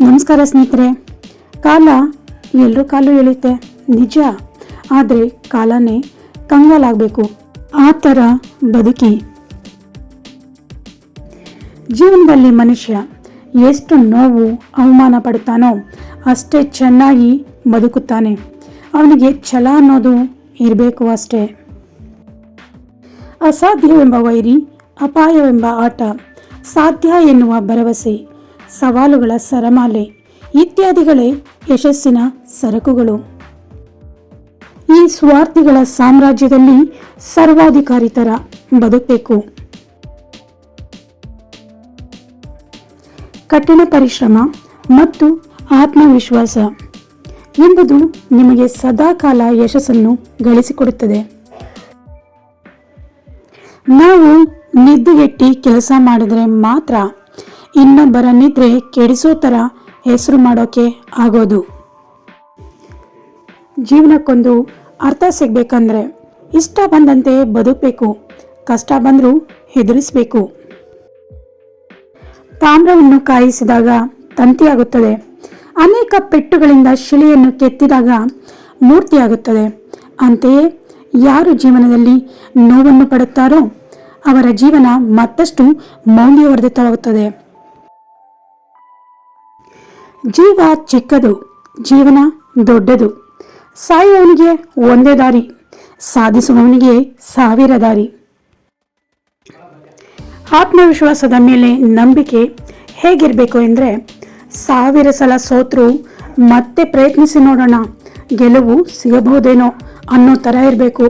ನಮಸ್ಕಾರ ಸ್ನೇಹಿತರೆ. ಕಾಲ ಎಲ್ಲರೂ ಕಾಲು ಎಳೆಯುತ್ತೆ. ನಿಜ. ಆದರೆ ಕಾಲನೇ ಕಂಗಾಲಾಗಬೇಕು. ಆ ಥರ ಬದುಕಿ. ಜೀವನದಲ್ಲಿ ಮನುಷ್ಯ ಎಷ್ಟು ನೋವು, ಅವಮಾನ ಪಡ್ತಾನೋ ಅಷ್ಟೇ ಚೆನ್ನಾಗಿ ಬದುಕುತ್ತಾನೆ. ಅವನಿಗೆ ಛಲ ಅನ್ನೋದು ಇರಬೇಕು ಅಷ್ಟೇ. ಅಸಾಧ್ಯವೆಂಬ ವೈರಿ, ಅಪಾಯವೆಂಬ ಆಟ, ಸಾಧ್ಯ ಎನ್ನುವ ಭರವಸೆ. ಸವಾಲುಗಳ ಸರಮಾಲೆ ಇತ್ಯಾದಿಗಳೇ ಯಶಸ್ಸಿನ ಸರಕುಗಳು. ಈ ಸ್ವಾರ್ಥಿಗಳ ಸಾಮ್ರಾಜ್ಯದಲ್ಲಿ ಸರ್ವಾಧಿಕಾರಿತರ ಬದುಕಬೇಕು. ಕಠಿಣ ಪರಿಶ್ರಮ ಮತ್ತು ಆತ್ಮವಿಶ್ವಾಸ ಎಂಬುದು ನಿಮಗೆ ಸದಾಕಾಲ ಯಶಸ್ಸನ್ನು ಗಳಿಸಿಕೊಡುತ್ತದೆ. ನಾವು ನಿದ್ದೆಗೆಟ್ಟಿ ಕೆಲಸ ಮಾಡಿದರೆ ಮಾತ್ರ ಇನ್ನೊಬ್ಬರ ನಿದ್ರೆ ಕೆಡಿಸೋ ಥರ ಹೆಸರು ಮಾಡೋಕೆ ಆಗೋದು. ಜೀವನಕ್ಕೊಂದು ಅರ್ಥ ಸಿಗ್ಬೇಕಂದ್ರೆ ಇಷ್ಟ ಬಂದಂತೆ ಬದುಕಬೇಕು, ಕಷ್ಟ ಬಂದರೂ ಹೆದರಿಸಬೇಕು. ತಾಮ್ರವನ್ನು ಕಾಯಿಸಿದಾಗ ತಂತಿಯಾಗುತ್ತದೆ ಅನೇಕ ಪೆಟ್ಟುಗಳಿಂದ ಶಿಲೆಯನ್ನು ಕೆತ್ತಿದಾಗ ಮೂರ್ತಿಯಾಗುತ್ತದೆ ಅಂತೆಯೇ ಯಾರು ಜೀವನದಲ್ಲಿ ನೋವನ್ನು ಪಡುತ್ತಾರೋ ಅವರ ಜೀವನ ಮತ್ತಷ್ಟು ಮೌಲ್ಯವರ್ಧಿತವಾಗುತ್ತದೆ. ಜೀವ ಚಿಕ್ಕದು, ಜೀವನ ದೊಡ್ಡದು. ಸಾಯುವವನಿಗೆ ಒಂದೇ ದಾರಿ, ಸಾಧಿಸುವವನಿಗೆ ಸಾವಿರ ದಾರಿ. ಆತ್ಮವಿಶ್ವಾಸದ ಮೇಲೆ ನಂಬಿಕೆ ಹೇಗಿರಬೇಕು ಅಂದರೆ ಸಾವಿರ ಸಲ ಸೋತ್ರು ಮತ್ತೆ ಪ್ರಯತ್ನಿಸಿ ನೋಡೋಣ, ಗೆಲುವು ಸಿಗಬಹುದೇನೋ ಅನ್ನೋ ಥರ ಇರಬೇಕು.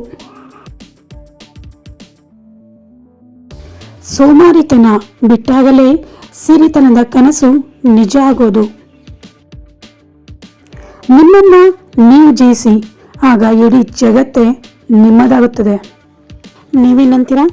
ಸೋಮಾರಿತನ ಬಿಟ್ಟಾಗಲೇ ಸಿರಿತನದ ಕನಸು ನಿಜ ಆಗೋದು. ನಿಮ್ಮನ್ನ ನೀವು ಜಯಿಸಿ. ಆಗ ಇಡೀ ಜಗತ್ತೇ ನಿಮ್ಮದಾಗುತ್ತದೆ. ನೀವೇನಂತೀರಾ